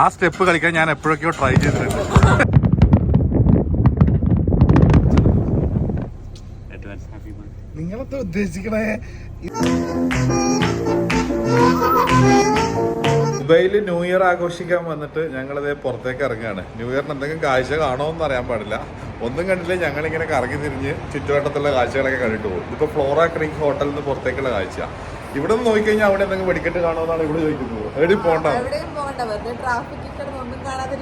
ആ സ്റ്റെപ്പ് കളിക്കാൻ ഞാൻ എപ്പോഴൊക്കെയോ ട്രൈ ചെയ്തിട്ടുണ്ട്. നിങ്ങളെന്താ ഉദ്ദേശിക്കണേ? ദുബൈയിൽ ന്യൂ ഇയർ ആഘോഷിക്കാൻ വന്നിട്ട് ഞങ്ങളിതേ പുറത്തേക്ക് ഇറങ്ങുകയാണ്. ന്യൂ ഇയറിന് എന്തെങ്കിലും കാഴ്ച കാണുമോന്ന് അറിയാൻ പാടില്ല. ഒന്നും കണ്ടില്ല ഞങ്ങൾ ഇങ്ങനെ കറങ്ങി തിരിഞ്ഞ് ചുറ്റുവട്ടത്തുള്ള കാഴ്ചകളൊക്കെ കണ്ടിട്ട് പോകും. ഇതിപ്പോൾ ഫ്ലോറ ക്രീക്ക് ഹോട്ടലിൽ നിന്ന് പുറത്തേക്കുള്ള കാഴ്ച ഇവിടെ നിന്ന് നോക്കിക്കഴിഞ്ഞാൽ അവിടെ എന്തെങ്കിലും വെടിക്കെട്ട് കാണുമെന്നാണ് ഇവിടെ ചോദിക്കുന്നത്. എവിടെ പോകണ്ട എവിടെയും പോകണ്ട വെറുതെ ട്രാഫിക് ഒന്നും നല്ലത്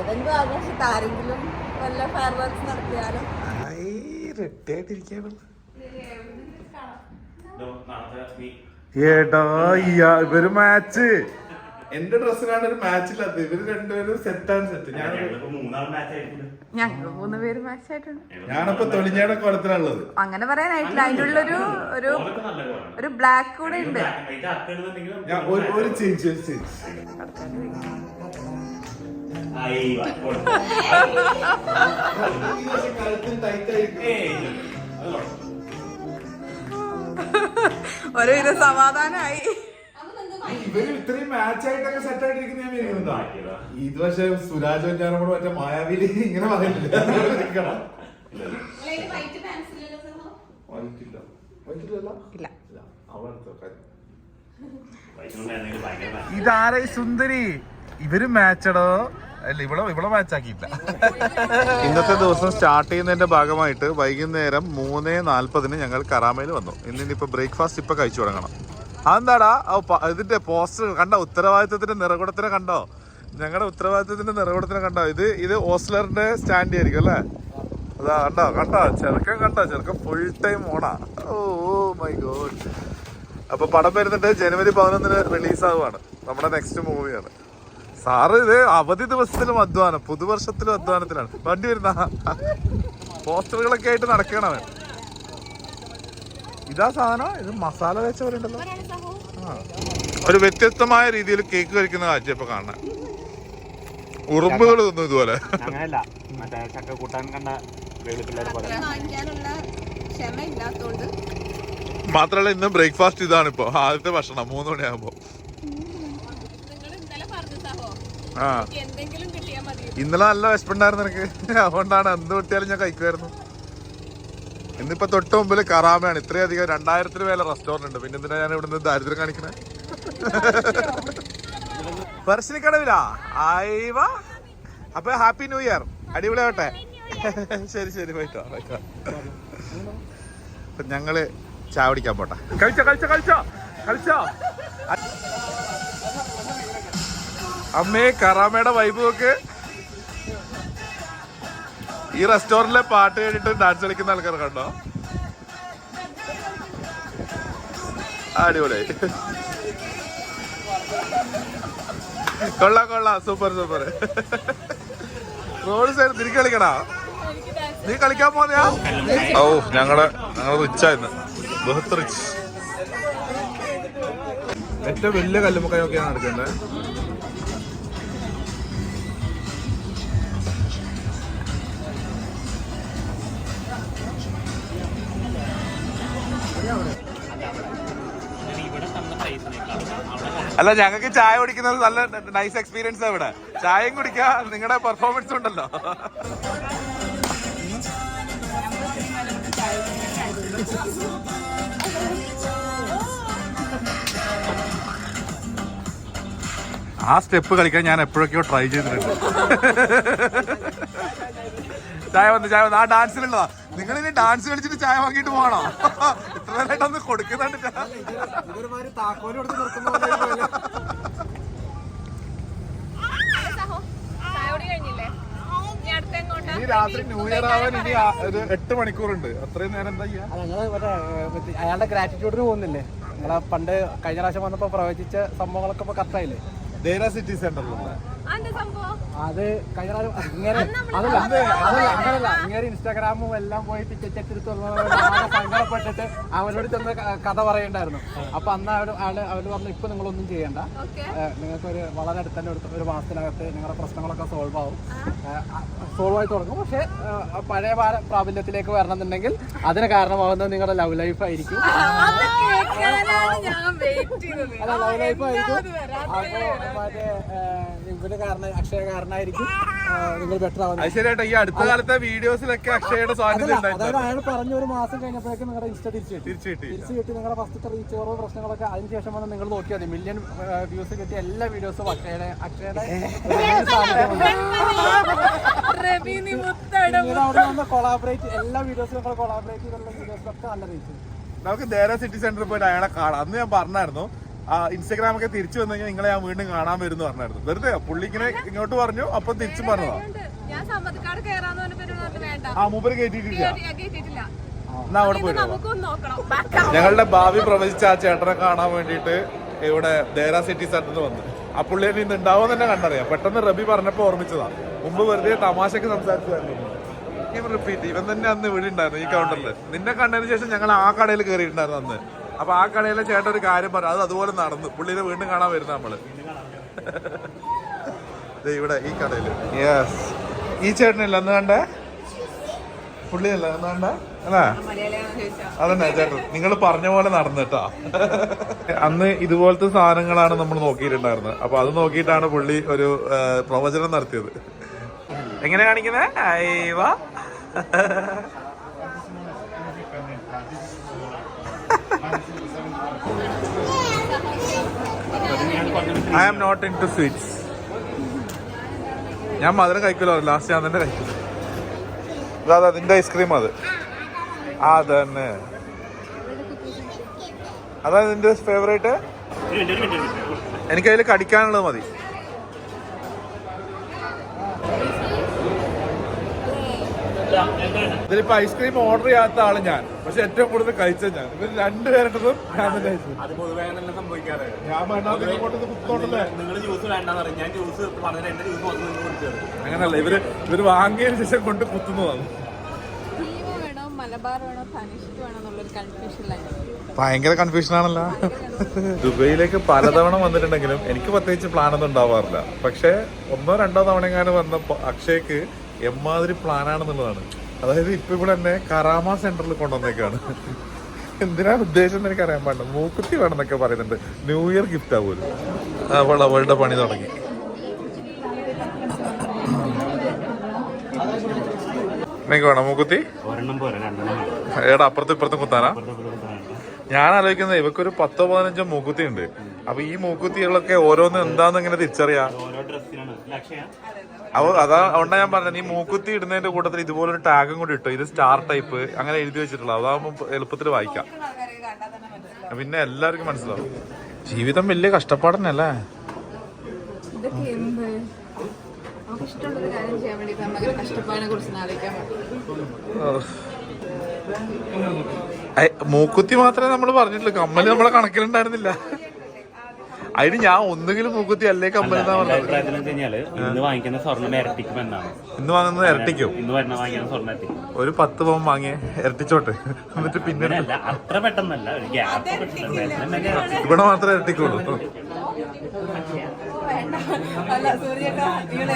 ഏതെങ്കിലും ആഘോഷത്ത് ആരെങ്കിലും വല്ല ഫയർ വർക്ക്സ് നടത്തിയാലും നാളത്തെ നീ ഏടാ ഇയാ ഇവർ മാച്ച് എന്റെ ഡ്രസ്സിനാണ് ഒരു മാച്ച് ഇല്ലാത്തത്. ഇവർ രണ്ടുപേരും സെറ്റാണ് സെറ്റ് ഞാൻ ഞങ്ങൾ മൂന്ന് പേര് മാച്ച് ആയിട്ടുണ്ട്. ഞാനിപ്പോ തൊളിഞ്ഞയുടെ കുളത്തിലുള്ളത് അങ്ങനെ പറയാനായിട്ടില്ല. അതിന്റെ ഉള്ളൊരു ഒരു ഒരു ബ്ലാക്ക് കൂടെ ഉണ്ട്. അതിന്റെ ഞാൻ ഒരു ഒരു ചേഞ്ച് ഒരു ചേഞ്ച് ഒരുവിധ സമാധാനമായി ഇവർ ഇത്രയും മാച്ച് ആയിട്ടൊക്കെ സെറ്റ് ആയിട്ടിരിക്കുന്ന ഞാൻ വിചാരിക്കുന്നുണ്ടാ. ഇത് പക്ഷെ സുരാജ് വെഞ്ഞാനും കൂടെ മറ്റേ മായാവിൽ ഇങ്ങനെ പറയില്ല? ഇല്ല. ഭയങ്കര ഈ സുന്ദരി? ഇവർ മാച്ചടോ അല്ല ഇവിടെ ഇവിടെ മാച്ചാക്കിയില്ല ഇന്നത്തെ ദിവസം സ്റ്റാർട്ട് ചെയ്യുന്നതിന്റെ ഭാഗമായിട്ട് വൈകുന്നേരം മൂന്ന് നാല്പതിന് ഞങ്ങൾ കറാമയിൽ വന്നു. ഇന്നിപ്പോ ബ്രേക്ക്ഫാസ്റ്റ് ഇപ്പൊ കഴിച്ചു തുടങ്ങണം. അതെന്താടാ? ഇതിന്റെ പോസ്റ്റർ കണ്ടോ ഉത്തരവാദിത്വത്തിന്റെ നിറകുടത്തിനെ കണ്ടോ? ഞങ്ങളുടെ ഉത്തരവാദിത്വത്തിന്റെ നിറകുടത്തിനെ കണ്ടോ? ഇത് ഇത് ഓസ്ലറിന്റെ സ്റ്റാൻഡ് ആയിരിക്കും അല്ലേ? അതാ കണ്ടോ കണ്ടോ? ചെറുക്കൻ കണ്ടോ? ചെറുക്കൻ ഫുൾ ടൈം ഓണാ ഓ മൈ ഗോഡ് അപ്പൊ പടം വരുന്നുണ്ട് ജനുവരി പതിനൊന്നിന് റിലീസ് ആവുകയാണ് നമ്മുടെ നെക്സ്റ്റ് മൂവിയാണ് സാറ് ഇത് അവധി ദിവസത്തിലും അധ്വാനം പുതുവർഷത്തിലും അധ്വാനത്തിലാണ്. വണ്ടി വരുന്ന പോസ്റ്ററുകളൊക്കെ ആയിട്ട് നടക്കണം ഇതാ സാധനം. ഇത് മസാല വെച്ച പോലെ ഉണ്ടല്ലോ ആ. ഒരു വ്യത്യസ്തമായ രീതിയിൽ കേക്ക് കഴിക്കുന്ന കാഴ്ച ഇപ്പൊ കാണാൻ ഉറുമ്പുകൾ തിന്നു ഇതുപോലെ. അങ്ങനെയല്ല മറ്റേ ചക്ക കൂട്ടാൻ കണ്ട മാത്രല്ല ഇന്ന് ബ്രേക്ക്ഫാസ്റ്റ് ഇതാണ് ഇപ്പൊ ആദ്യത്തെ ഭക്ഷണം മൂന്ന് മണിയാകുമ്പോ നിങ്ങൾ ഇന്നലെ പറഞ്ഞു സഹോ. ആ. ഇന്നലെ നല്ല വിശപ്പുണ്ടായിരുന്നു എനിക്ക് അതുകൊണ്ടാണ് എന്ത് കിട്ടിയാലും ഞാൻ കഴിക്കുമായിരുന്നു ഇന്നിപ്പോ തൊട്ട് മുമ്പിൽ കറാമയാണ്. ഇത്രയധികം രണ്ടായിരത്തിന് മേലെ റെസ്റ്റോറന്റ് ഉണ്ട്. പിന്നെ എന്തിനാ ഞാൻ ഇവിടുന്ന് ദാരിദ്ര്യം കാണിക്കണേ? പറശ്ശിനിക്കടവിലാ ആയിവ. അപ്പൊ ഹാപ്പി ന്യൂ ഇയർ. അടിപൊളിയാവട്ടെ. ശരി ശരി. പോയിട്ടോ പോയിട്ടോ അപ്പൊ ഞങ്ങൾ ചാവടിക്കാൻ പോട്ടെ. കഴിച്ചോ കഴിച്ചോ കഴിച്ചോ. കഴിച്ചോ. അമ്മേ കറാമയുടെ വൈബ് നോക്ക്. ഈ റെസ്റ്റോറന്റിലെ പാട്ട് കേട്ടിട്ട് ഡാൻസ് കളിക്കുന്ന ആൾക്കാർ കണ്ടോ? അടിപൊളി കൊള്ളാം കൊള്ളാം. Super super. റോഡ് സൈഡ് തിരികെ കളിക്കണാ? നീ കളിക്കാൻ പോന്നെയാ? ഓ ഞങ്ങൾ ഞങ്ങൾ റിച്ചായിരുന്നു ബഹുത്ത് റിച്ച് ഏറ്റവും വലിയ കല്ലുമുക്കായൊക്കെയാണ് നടക്കുന്നത്. അല്ല ഞങ്ങൾക്ക് ചായ കുടിക്കുന്നത് നല്ല നൈസ് എക്സ്പീരിയൻസ് ഇവിടെ. ചായയും കുടിക്കുക നിങ്ങളുടെ പെർഫോമൻസ് ഉണ്ടല്ലോ. ആ സ്റ്റെപ്പ് കളിക്കാൻ ഞാൻ എപ്പോഴൊക്കെയോ ട്രൈ ചെയ്തിട്ടുണ്ട്. ചായ വന്ന് ചായ വന്ന്. ആ ഡാൻസിലുള്ളതാ നിങ്ങൾ ഡാൻസ് കളിച്ചിട്ട് ചായ വാങ്ങിയിട്ട് പോകണോ നേരമായിട്ടൊന്ന് കൊടുക്കുന്നുണ്ട് സഹോ ചായയോടി കഴിഞ്ഞില്ലേ? ഇനി അടുത്ത എങ്ങോട്ടാ? ഇനി രാത്രി ന്യൂ ഇയർ ആവാൻ ഇനി ആ- ഒരു എട്ട് മണിക്കൂറുണ്ട്. അത്രയും നേരം എന്താ ചെയ്യാ? ഞങ്ങൾ മറ്റേ മറ്റേ അയാളുടെ ഗ്രാറ്റിറ്റ്യൂഡിന് പോകുന്നില്ലേ? ഞങ്ങളെ പണ്ട് കഴിഞ്ഞ പ്രാവശ്യം വന്നപ്പോ പ്രവചിച്ച സംഭവങ്ങളൊക്കെ ഇപ്പൊ കറക്റ്റായില്ലേ ദേര സിറ്റി സെന്ററിലുള്ള അത് കഴിഞ്ഞ പ്രാവശ്യം ഇങ്ങനെ അതല്ല അതല്ല അങ്ങനല്ല. ഇങ്ങനെ ഇൻസ്റ്റാഗ്രാമും എല്ലാം പോയി ടിക്കറ്റ് എടുത്ത് സങ്കടപ്പെട്ടിട്ട് അവരോട് ചെന്ന് കഥ പറയണ്ടായിരുന്നു. അപ്പൊ അന്ന് അവർ അവർ പറഞ്ഞു ഇപ്പൊ നിങ്ങളൊന്നും ചെയ്യണ്ട. നിങ്ങൾക്ക് ഒരു വളരെ അടുത്തന്നെ ഒരു ഒരു മാസത്തിനകത്ത് നിങ്ങളുടെ പ്രശ്നങ്ങളൊക്കെ സോൾവ് ആവും. സോൾവ് ആയി തുടങ്ങും. പക്ഷെ പഴയ പാര- പ്രാബല്യത്തിലേക്ക് വരണമെന്നുണ്ടെങ്കിൽ അതിന് കാരണമാകുന്നത് നിങ്ങളുടെ ലവ് ലൈഫ് ആയിരിക്കും. ലവ് ലൈഫ് ആയിരിക്കും. അപ്പൊ മറ്റേ ഇവർ കാരണം അക്ഷയ കാരണമായിരിക്കും നിങ്ങൾ ബെറ്റർ ആവുന്നത്. അത് ഈ അടുത്ത കാലത്തെ വീഡിയോസിലൊക്കെ അക്ഷയുടെ സ്വാധീനം അതായത് അയാൾ പറഞ്ഞ ഒരു മാസം കഴിഞ്ഞപ്പോഴേക്കും നിങ്ങളുടെ ഇൻസ്റ്റ തിരിച്ചു കിട്ടി. തിരിച്ചു കിട്ടി. തിരിച്ചു കിട്ടി നിങ്ങളുടെ ഫസ്റ്റത്തെ റീച്ച് കുറവ് പ്രശ്നങ്ങളൊക്കെ അതിന് ശേഷം വന്ന് നിങ്ങൾ നോക്കിയാൽ മതി. മില്യൺ വ്യൂസ് കിട്ടിയ എല്ലാ വീഡിയോസും അക്ഷയുടെ അക്ഷയുടെ കൊളാബറേറ്റ് എല്ലാ വീഡിയോസിലും നിങ്ങൾ കൊളാബറേറ്റ് ചെയ്തുള്ള വീഡിയോസിലൊക്കെ നല്ല റീച്ച് നമുക്ക് നേരെ സിറ്റി സെന്ററിൽ പോയിട്ട് അയാളെ കാണാം. അന്ന് ഞാൻ പറഞ്ഞായിരുന്നു ആ ഇൻസ്റ്റാഗ്രാം ഒക്കെ തിരിച്ചു വന്നു കഴിഞ്ഞാൽ നിങ്ങളെ ഞാൻ വീണ്ടും കാണാൻ വരുന്നു പറഞ്ഞായിരുന്നു. വെറുതെ പുള്ളി ഇങ്ങനെ ഇങ്ങോട്ട് പറഞ്ഞു അപ്പൊ തിരിച്ചു പറഞ്ഞതാ. ആ മൂപ്പര് കേട്ടിട്ടില്ല എന്നാ അവിടെ പോയി നോക്കണം. ഞങ്ങളുടെ ഭാവി പ്രവചിച്ച ആ ചേട്ടനെ കാണാൻ വേണ്ടിട്ട് ഇവിടെ ദേര സിറ്റി സെന്ററിൽ വന്നു. ആ പുള്ളിയെ ഇന്ന് ഉണ്ടാവും തന്നെ കണ്ടറിയാം. പെട്ടെന്ന് റബി പറഞ്ഞപ്പോ ഓർമ്മിച്ചതാ. മുമ്പ് വെറുതെ തമാശക്ക് സംസാരിച്ചായിരുന്നു റിപ്പീറ്റ് ഇവൻ തന്നെ അന്ന് വീടുണ്ടായിരുന്നു ഈ കൗണ്ടറിൽ നിന്നെ കണ്ടതിന് ശേഷം ഞങ്ങൾ ആ കടയിൽ കയറിയിട്ടുണ്ടായിരുന്നു അന്ന്. അപ്പൊ ആ കടയിലെ ചേട്ടൻ ഒരു കാര്യം പറഞ്ഞു. അത് അതുപോലെ നടന്നു. പുള്ളിനെ വീണ്ടും കാണാൻ വരുന്ന നമ്മൾ. ഇവിടെ ഈ കടയിൽ. യെസ് ഈ ചേട്ടനല്ല അന്ന് കണ്ടേ? പുള്ളിയല്ല അന്ന് കണ്ടേ? അല്ലേ? അതന്നെ ചേട്ടൻ. നിങ്ങൾ പറഞ്ഞ പോലെ നടന്നിട്ടാ അന്ന് ഇതുപോലത്തെ സാധനങ്ങളാണ് നമ്മൾ നോക്കിയിട്ടുണ്ടായിരുന്നത്. അപ്പൊ അത് നോക്കിയിട്ടാണ് പുള്ളി ഒരു പ്രവചനം നടത്തിയത്. എങ്ങനെ കാണിക്കുന്നത് I am not into sweets ഞാൻ മധുരം കഴിക്കില്ല ലാസ്റ്റ് ഞാൻ തന്നെ കഴിക്കില്ല അതാ അതിന്റെ ഐസ്ക്രീം അത്. ആ തന്നെ അതാ നിന്റെ ഫേവറേറ്റ് ഒരു മിനിറ്റ് ഒരു മിനിറ്റ് ഒരു മിനിറ്റ് എനിക്ക് അതിൽ കടിക്കാനുള്ളത് മതി. ഇതിലിപ്പോ ഐസ്ക്രീം ഓർഡർ ചെയ്യാത്ത ആൾ ഞാൻ. പക്ഷെ ഏറ്റവും കൂടുതൽ കഴിച്ചത് ഞാൻ. ഇവർ രണ്ടുപേരുടേതും ഞാൻ തന്നെ കഴിച്ചു. അത് പൊതുവേ അങ്ങനെയല്ല സംഭവിക്കാറ്? ഞാൻ വേണ്ടാത്ത ഇങ്ങോട്ട് കുത്തോണ്ടല്ലേ നിങ്ങൾ ജ്യൂസ് വേണ്ടെന്ന് പറയും. ഞാൻ ജ്യൂസ് പറഞ്ഞിട്ട് എന്റെ ജ്യൂസ് മൊത്തം നിങ്ങൾ കുടിച്ചത്. അങ്ങനല്ല ഇവർ ഇവർ വാങ്ങിയതിന് ശേഷം കൊണ്ട് കുത്തുന്നതാണ്. ഭയങ്കര കൺഫ്യൂഷൻ ആണല്ലോ. ദുബൈയിലേക്ക് പലതവണ വന്നിട്ടുണ്ടെങ്കിലും എനിക്ക് പ്രത്യേകിച്ച് പ്ലാനൊന്നും ഉണ്ടാവാറില്ല. പക്ഷെ ഒന്നോ രണ്ടോ തവണ എങ്ങാനും വന്നപ്പോ അക്ഷയ്ക്ക് എമ്മാതിരി പ്ലാനാണെന്നുള്ളതാണ് അതായത് ഇപ്പൊ ഇവിടെ തന്നെ കറാമ സെന്ററിൽ കൊണ്ടുവന്നേക്കാണ്. എന്തിനാണ് ഉദ്ദേശം എനിക്ക് അറിയാൻ പാടില്ല. മൂക്കുത്തി വേണമെന്നൊക്കെ പറയുന്നുണ്ട്. ന്യൂ ഇയർ ഗിഫ്റ്റ് ആവുമല്ലോ അവൾ അവളുടെ പണി തുടങ്ങി. നിനക്ക് വേണം മൂക്കുത്തി. ഏടാ അപ്പുറത്തും ഇപ്പുറത്തും കുത്താനാ. ഞാൻ ആലോചിക്കുന്നത് ഇവക്കൊരു പത്തോ പതിനഞ്ചോ മൂക്കുത്തി ഉണ്ട് അപ്പൊ ഈ മൂക്കുത്തികളൊക്കെ ഓരോന്ന് എന്താന്ന് ഇങ്ങനെ തിരിച്ചറിയാ? അവ അതാ അതുകൊണ്ടാ ഞാൻ പറഞ്ഞത് നീ മൂക്കുത്തി ഇടുന്നതിന്റെ കൂട്ടത്തിൽ ഇതുപോലെ ഒരു ടാഗും കൂടി ഇട്ടോ. ഇത് സ്റ്റാർ ടൈപ്പ്. അങ്ങനെ എഴുതി വെച്ചിട്ടുള്ള അതാകുമ്പോൾ എളുപ്പത്തിൽ വായിക്കാം. പിന്നെ എല്ലാവർക്കും മനസ്സിലാവും. ജീവിതം വലിയ കഷ്ടപ്പാടന്നല്ലേ മൂക്കുത്തി മാത്രമേ നമ്മൾ പറഞ്ഞിട്ടുള്ളൂ. കമ്മൽ നമ്മളെ കണക്കിലുണ്ടായിരുന്നില്ല. അതിന് ഞാൻ ഒന്നുകിലും മൂക്കുത്തി അല്ലേ കമ്പനി ഇന്ന് വാങ്ങിക്കുന്ന സ്വർണം ഇരട്ടിക്കും എന്നാണ്. ഇന്ന് വാങ്ങുന്നത് ഇരട്ടിക്കും. ഇന്ന് വരുന്ന വാങ്ങിക്കുന്ന സ്വർണം ഒരു പത്ത് പവൻ വാങ്ങിയേ ഇരട്ടിച്ചോട്ട്. എന്നിട്ട് പിന്നെ അത്ര പെട്ടെന്നല്ല ഇവിടെ മാത്രമേ ഇരട്ടിക്കുള്ളൂ. നിങ്ങൾ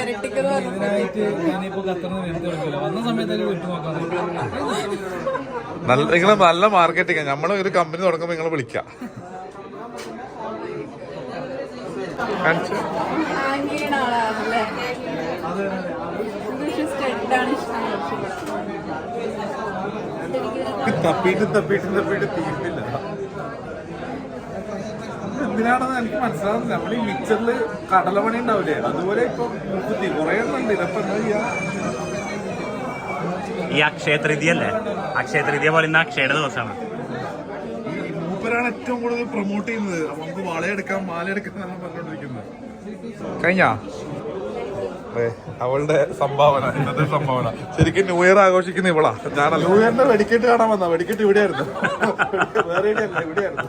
നല്ല നിങ്ങൾ നല്ല മാർക്കറ്റിംഗ് നമ്മൾ ഒരു കമ്പനി തുടങ്ങുമ്പോൾ നിങ്ങളെ വിളിക്കാം. കാണിച്ചു? തപ്പിട്ട് തപ്പിട്ട് തീർന്നില്ല. എന്തിനാണെന്ന് എനിക്ക് മനസ്സിലാവുന്നില്ല. നമ്മുടെ ഈ മിക്സറിൽ കടലമണി ഉണ്ടാവില്ലേ? അതുപോലെ ഇപ്പൊ മുപ്പത്തി കുറെ ഉണ്ട്. ഇതപ്പൊ എന്താ ചെയ്യാ? ഈ അക്ഷയ തൃതീയ അല്ലേ അക്ഷയ തൃതീയ പോലെ ഇന്ന് അക്ഷയുടെ ദിവസമാണ്. ഈ മൂപ്പരാണ് ഏറ്റവും കൂടുതൽ പ്രൊമോട്ട് ചെയ്യുന്നത്. അപ്പൊ നമുക്ക് വളയെടുക്കാം മാലയെടുക്കാം എന്നാണ് പറഞ്ഞോണ്ടിരിക്കുന്നത് കഴിഞ്ഞാ? അവളുടെ സംഭാവന ഇന്നത്തെ സംഭാവന. ശരിക്കും ന്യൂ ഇയർ ആഘോഷിക്കുന്ന ഇവളാ. ഞാനല്ല. ന്യൂ ഇയറിന്റെ വെടിക്കെട്ട് കാണാൻ വന്ന വെടിക്കെട്ട് ഇവിടെയായിരുന്നു. വേറെ ഇവിടെയായിരുന്നു.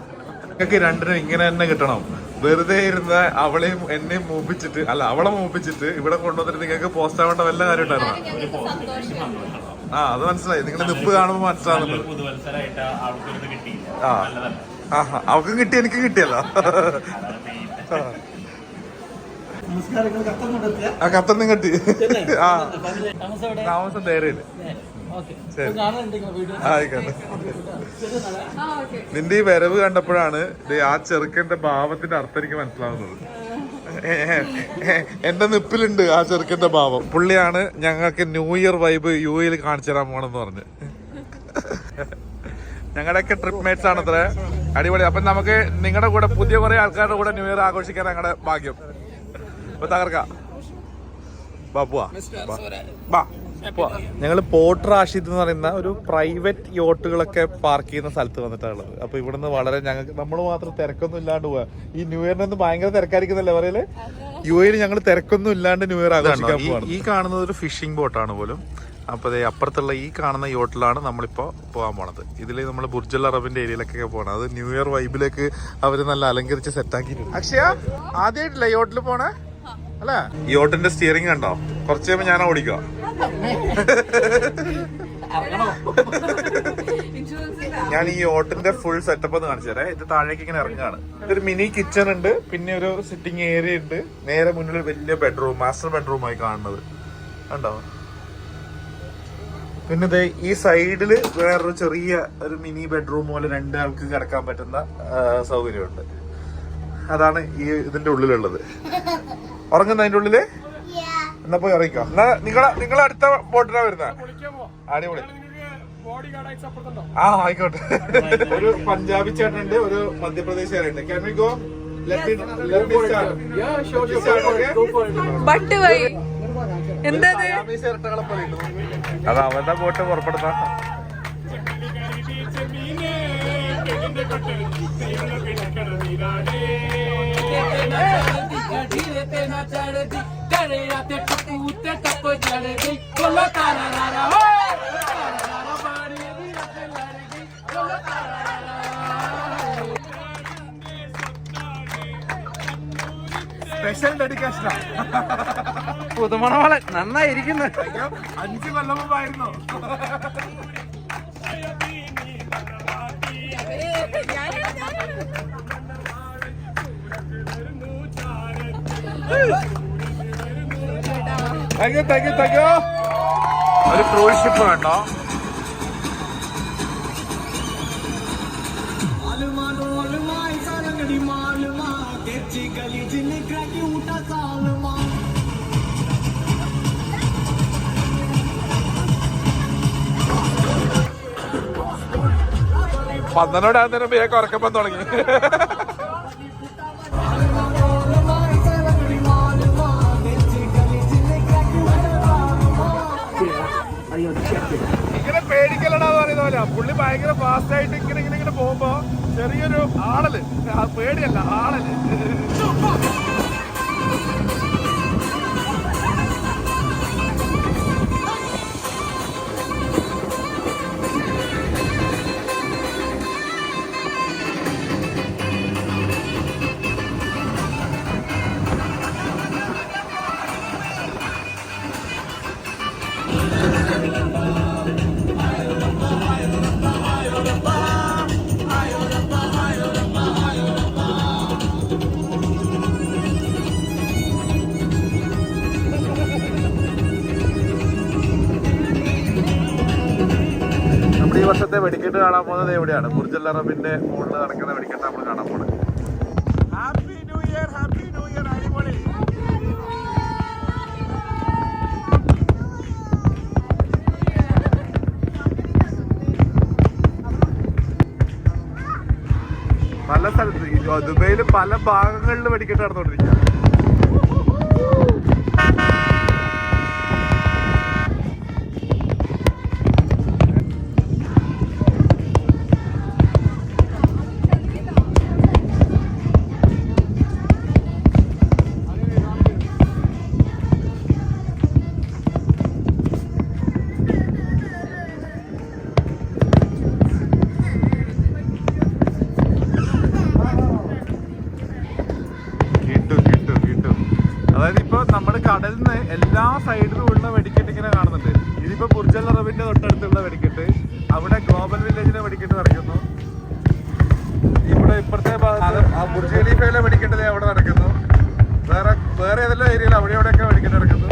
നിങ്ങൾക്ക് രണ്ടിനും ഇങ്ങനെ തന്നെ കിട്ടണം. വെറുതെ ഇരുന്ന അവളെയും എന്നെയും മൂപ്പിച്ചിട്ട് അല്ല അവളെ മൂപ്പിച്ചിട്ട് ഇവിടെ കൊണ്ടുവന്നിട്ട് നിങ്ങൾക്ക് പോസ്റ്റ് ആവേണ്ട വല്ല കാര്യം ഉണ്ടായിരുന്നു ആ അത് മനസ്സിലായി. നിങ്ങൾ നിപ്പ് കാണുമ്പോൾ കിട്ടിയില്ല ആ. അവൾക്കും അവക്കും കിട്ടി എനിക്കും കിട്ടിയല്ലോ. ആ കത്തൊന്നും കിട്ടി ആ. താമസം നേരെയില്ല ശരി. ആയിക്കോട്ടെ. നിന്റെ ഈ വരവ് കണ്ടപ്പോഴാണ് ദേ ആ ചെറുക്കന്റെ ഭാവത്തിന്റെ അർത്ഥം എനിക്ക് മനസ്സിലാവുന്നത്. എന്റെ നിപ്പിലുണ്ട് ആ ചെറുക്കന്റെ ഭാവം. പുള്ളിയാണ് ഞങ്ങൾക്ക് ന്യൂ ഇയർ വൈബ് യു എയിൽ കാണിച്ചു തരാൻ പോണെന്ന് പറഞ്ഞ്. ഞങ്ങളുടെയൊക്കെ ട്രിപ്പ് മേറ്റ്സ് ആണ് അത്ര അടിപൊളി. അപ്പൊ നമുക്ക് നിങ്ങളുടെ കൂടെ പുതിയ കുറെ ആൾക്കാരുടെ കൂടെ ന്യൂ ഇയർ ആഘോഷിക്കാൻ ഞങ്ങളുടെ ഭാഗ്യം. അപ്പൊ തകർക്കാം. ബാ പോവാ. ബാ. ഞങ്ങൾ പോർട്ട് റാഷിദ് എന്ന് പറയുന്ന ഒരു പ്രൈവറ്റ് യോട്ടുകളൊക്കെ പാർക്ക് ചെയ്യുന്ന സ്ഥലത്ത് വന്നിട്ടാണ് അപ്പൊ ഇവിടുന്ന് വളരെ ഞങ്ങൾക്ക് നമ്മൾ മാത്രം തിരക്കൊന്നും ഇല്ലാണ്ട് പോവാ. ഈ ന്യൂ ഇയറിനൊന്നും ഭയങ്കര തിരക്കായിരിക്കുന്നല്ലേ പറയൽ? യു എയിൽ ഞങ്ങൾ തിരക്കൊന്നും ഇല്ലാണ്ട് ന്യൂ ഇയർ ആഘോഷിക്കാൻ പോവാണ്. ഈ കാണുന്നത് ഒരു ഫിഷിംഗ് ബോട്ടാണ് പോലും. അപ്പൊ ദേ അപ്പുറത്തുള്ള ഈ കാണുന്ന യോട്ടിലാണ് നമ്മളിപ്പോ പോകാൻ പോണത്. ഇതിൽ നമ്മൾ ബുർജൽ അറബിന്റെ ഏരിയയിലൊക്കെ പോകണം അത് ന്യൂ ഇയർ വൈബിലേക്ക് അവർ നല്ല അലങ്കരിച്ച് സെറ്റാക്കിയിട്ടുണ്ട് അക്ഷയ ആദ്യമായിട്ടില്ല യോട്ടിൽ പോണേ? അല്ലേ? ഓട്ടിന്റെ സ്റ്റിയറിംഗ് കണ്ടോ? കുറച്ച് കഴിയുമ്പോ ഞാൻ ഓടിക്കോ ഞാൻ ഈ ഓട്ടിന്റെ ഫുൾ സെറ്റപ്പ് ഒന്ന് കാണിച്ചു തരാം. ഇത് താഴേക്ക് ഇങ്ങനെ ഇറങ്ങുകയാണ്. ഇതൊരു മിനി കിച്ചൺ ഉണ്ട്. പിന്നെ ഒരു സിറ്റിംഗ് ഏരിയ ഉണ്ട്. നേരെ മുന്നിൽ വലിയ ബെഡ്റൂം മാസ്റ്റർ ബെഡ്റൂം ആയി കാണുന്നത്. കണ്ടോ? പിന്നെ ഇതേ ഈ സൈഡിൽ വേറൊരു ചെറിയ ഒരു മിനി ബെഡ്റൂം പോലെ രണ്ടാൾക്ക് കിടക്കാൻ പറ്റുന്ന സൗകര്യമുണ്ട്. അതാണ് ഈ ഇതിന്റെ ഉള്ളിലുള്ളത്. ഉറങ്ങുന്ന അതിന്റെ ഉള്ളിൽ? എന്നാ പോയി ഇറങ്ങിക്കോ എന്നാ നിങ്ങളെ നിങ്ങളെ അടുത്ത ബോട്ടിനാ വരുന്ന? അടിപൊളി. ആ ആയിക്കോട്ടെ. ഒരു പഞ്ചാബി ചേട്ടനുണ്ട് ഒരു മധ്യപ്രദേശുകാരുണ്ട് ക്യാൻ വി ഗോ ബട്ട് പുറപ്പെടുത്താം സ്പെഷ്യൽ ഡെഡിക്കേഷനാ പുതുമണമളൻ നന്നായിരിക്കുന്നു. അഞ്ചു കൊല്ലം മുമ്പായിരുന്നു. താങ്ക് യു താങ്ക് ഒരു ക്രൂസ് ഷിപ്പ് വേണ്ടോ പന്ത്രണ്ടോട് ആകുന്നതിന് മുമ്പ് ഉറക്കപ്പം തുടങ്ങി. പുള്ളി ഭയങ്കര ഫാസ്റ്റ് ആയിട്ട് ഇങ്ങനെ ഇങ്ങനെ ഇങ്ങനെ പോകുമ്പോ ചെറിയൊരു ആളൽ. പേടിയല്ല ആളൽ. വർഷത്തെ വെടിക്കെട്ട് കാണാൻ പോകുന്നത് എവിടെയാണ്? ബുർജൽ അറബിന്റെ മുകളിൽ നടക്കുന്ന വെടിക്കെട്ട് നമ്മൾ കാണാൻ പോകുന്നത്. Happy new year happy new year അടിപൊളി. പല സ്ഥലത്ത് ദുബൈയിൽ പല ഭാഗങ്ങളിൽ വെടിക്കെട്ട് നടന്നുകൊണ്ടിരിക്കുക കടലിൽ നിന്ന് എല്ലാ സൈഡിലും ഉള്ള വെടിക്കെട്ട് ഇങ്ങനെ കാണുന്നുണ്ട്. ഇതിപ്പോ ബുർജൽ അറബിന്റെ തൊട്ടടുത്തുള്ള വെടിക്കെട്ട്. അവിടെ ഗ്ലോബൽ വില്ലേജിലെ വെടിക്കെട്ട് നടക്കുന്നു. ഇവിടെ ഇപ്പുറത്തെ ഭാഗത്ത് ആ ബുർജ് ഖലീഫയിലെ വെടിക്കെട്ട് അവിടെ നടക്കുന്നു. വേറെ വേറെ ഏതെല്ലാം ഏരിയയിൽ അവിടെ എവിടെയൊക്കെ വെടിക്കെട്ട് നടക്കുന്നു?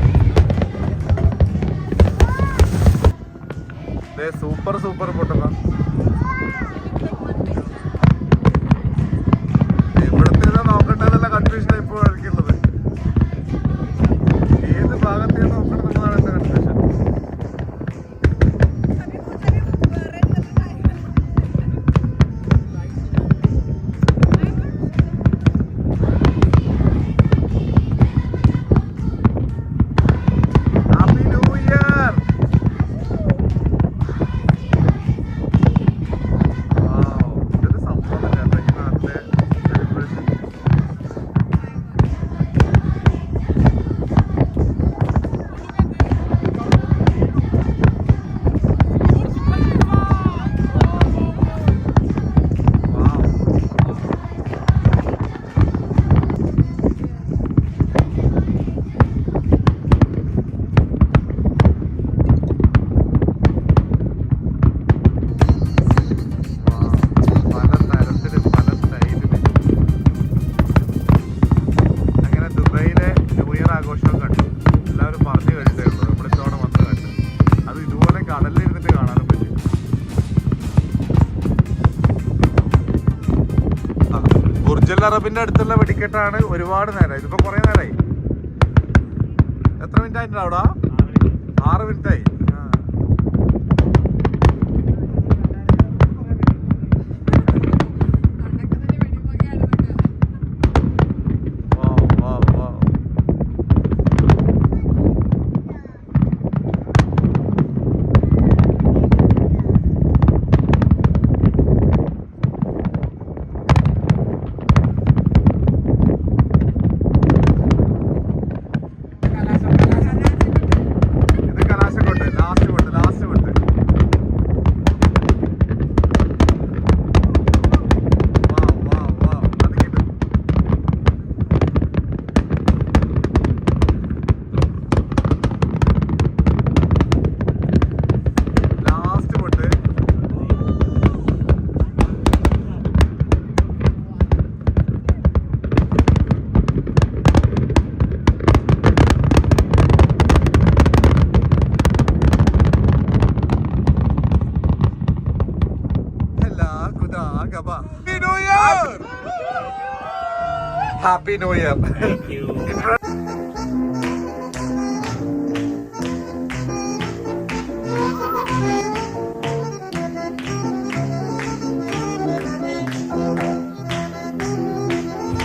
സൂപ്പർ സൂപ്പർ പൊട്ടുക അറബിന്റെ അടുത്തുള്ള വെടിക്കെട്ടാണ് ഒരുപാട് നേരം. ഇതിപ്പോ കുറെ നേരമായി എത്ര മിനിറ്റ് ആയിട്ടുണ്ട് ആറ് മിനിറ്റ് ആയി ആ. Wow, wow, wow. ഇത് കലാശക്കൊട്ട് ലാസ്റ്റ് കൊട്ട് ലാസ്റ്റ് കൊട്ട് വാ വാ വാ അത് കിട്ടും ലാസ്റ്റ് കൊട്ട് എല്ലാ കുതാ ഗബ happy new year happy new year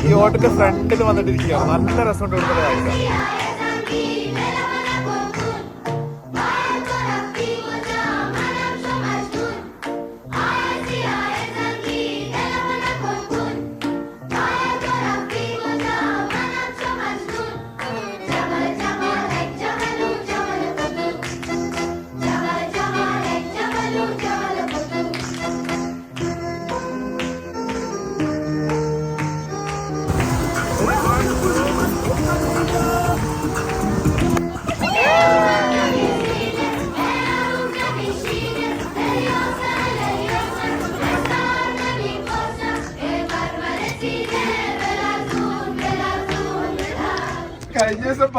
ഈ ഓട്ടിന്റെ ഫ്രണ്ടിൽ വന്നിട്ടിരിക്കുക നല്ല രസമുണ്ട് ഇവിടുത്തെ കാഴ്ച.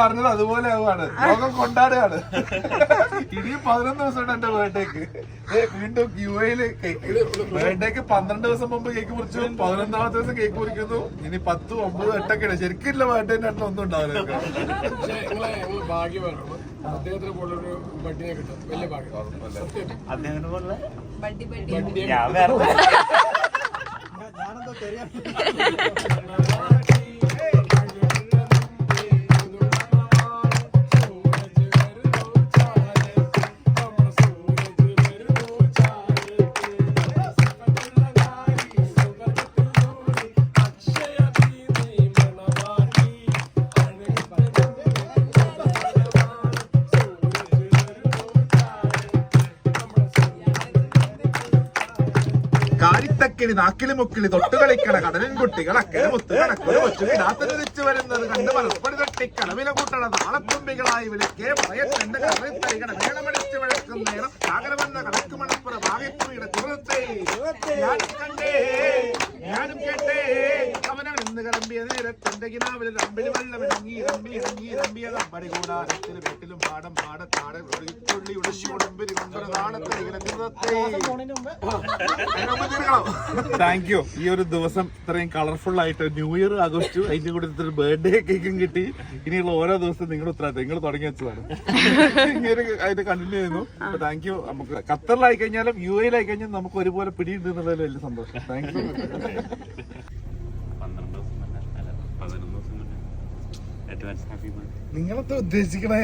പറഞ്ഞത് അതുപോലെ ആവുകയാണ് ലോകം കൊണ്ടാടുകയാണ്. ഇനി പതിനൊന്ന് ദിവസമുണ്ട് എന്റെ ബർത്ത്ഡേക്ക് വീണ്ടും യു എയിൽ കേക്ക് ബർത്ത്ഡേക്ക് പന്ത്രണ്ട് ദിവസം മുമ്പ് കേക്ക് മുറിച്ചു. പതിനൊന്നാമത്തെ ദിവസം കേക്ക് മുറിക്കുന്നു. ഇനി പത്ത് ഒമ്പത് എട്ടൊക്കെ ശരിക്കും ബർത്ത്ഡേ ഒന്നും ഉണ്ടാവില്ല. അദ്ദേഹത്തിനെ പോലൊരു ബഡ്ഡിനെ കിട്ടും. വലിയ ഭാഗ്യം. ബഡ്ഡി നാക്കിളി മുക്കിളി തൊട്ട് കളിക്കണ കടലിൻ കുട്ടികൾ അക്കരെ മുത്ത് കണക്കൊരു കൊച്ചു കിടാത്തന് തിരിച്ചു വരുന്നത് കണ്ട് മനസ്പടി തട്ടി കടവില കൂട്ടണ നാളത്തുമ്പികളായി വിളിക്കേ പറയട്ടെന്റെ കടലിൽ തരികണ വേണമടിച്ച് വിളക്കും നേരം കണക്ക് മണപ്പുറ ഭാഗ്യപ്പുറയുടെ ഞാനും കേട്ടേ. അവനാണ് ഇന്ന് കിളമ്പിയ റമ്പിന് വെള്ളം ഇറങ്ങി ഇറമ്പി ഇറങ്ങി ഇറമ്പിയത് അമ്പടി കൂടാരത്തിൽ വീട്ടിലും പാടം പാടത്താടെ ഇങ്ങനെ താങ്ക് യു ഈ ഒരു ദിവസം ഇത്രയും കളർഫുൾ ആയിട്ട് ന്യൂ ഇയർ ആഘോഷിച്ചു. അതിന്റെ കൂടെ ഇത്ര ബർത്ത്ഡേ കേക്കും കിട്ടി. ഇനിയുള്ള ഓരോ ദിവസവും നിങ്ങൾ ഉത്തരവാദിത്തം. നിങ്ങൾ തുടങ്ങി വെച്ചതാണ്. ഇങ്ങനെ അതിന്റെ കണ്ടിന്യൂ ചെയ്യുന്നു. അപ്പൊ താങ്ക് യു നമുക്ക് ഖത്തറിലായി കഴിഞ്ഞാലും യു എയിലായി കഴിഞ്ഞാലും നമുക്ക് ഒരുപോലെ പിടിയുണ്ട് എന്നുള്ളതിൽ വലിയ സന്തോഷം. താങ്ക് യു പന്ത്രണ്ട് ദിവസം മുന്നേ അല്ല പതിനൊന്ന് ദിവസം മുന്നേ അഡ്വാൻസ് ഹാപ്പി ബർത്ത്ഡേ ഉദ്ദേശിക്കണേ?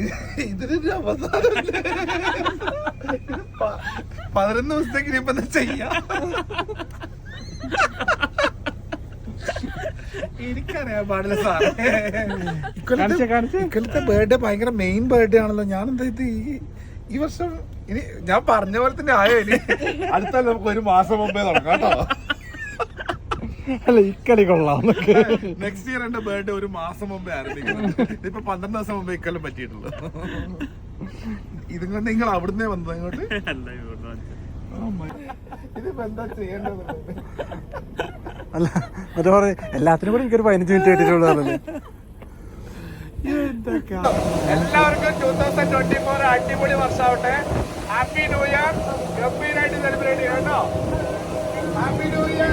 ഇത് ഇതിനൊരു അവസാനം. പതിനൊന്ന് ദിവസത്തേക്ക് ഇനിയിപ്പോ എന്താ ചെയ്യാ? എനിക്കറിയാൻ പാടില്ല സാറേ. ഇക്കൊല്ലത്തെ ഇക്കൊല്ലത്തെ ബർത്ത്ഡേ ഭയങ്കര മെയിൻ ബർത്ത്ഡേ ആണല്ലോ. ഞാൻ എന്താ ഇത് ഈ ഈ വർഷം ഇനി ഞാൻ പറഞ്ഞ പോലെ തന്നെ ആയോ ഇനി? അടുത്ത നമുക്ക് ഒരു മാസം മുമ്പേ തുടങ്ങാം കേട്ടോ. അല്ല ഇക്കളി കൊള്ളാം നെക്സ്റ്റ് ഇയർ എന്റെ ബർത്ത്ഡേ ഒരു മാസം മുമ്പേ ആരംഭിക്കുന്നു ഇപ്പൊ പന്ത്രണ്ട് ദിവസം മുമ്പേ ഇക്കൊല്ലം പറ്റിയിട്ടുള്ളൂ. ഇതും കൊണ്ട് നിങ്ങൾ അവിടുന്ന് വന്നത് ഇങ്ങോട്ട്? അല്ല അത് വന്നത്. ഇതിപ്പോ എന്താ ചെയ്യേണ്ടത്? അല്ല മറ്റേ പറയും എല്ലാത്തിനും കൂടി എനിക്കൊരു പതിനഞ്ച് മിനിറ്റ് കിട്ടിയിട്ടുള്ളതല്ലേ എല്ലാവർക്കും ടൂ തൗസൻഡ് ട്വന്റി ഫോർ അടിപൊളി വർഷമാവട്ടെ. ഹാപ്പി ന്യൂ ഇയർ ഗംഭീരായിട്ട് സെലിബ്രേറ്റ് ചെയ്യാം കേട്ടോ. Happy new year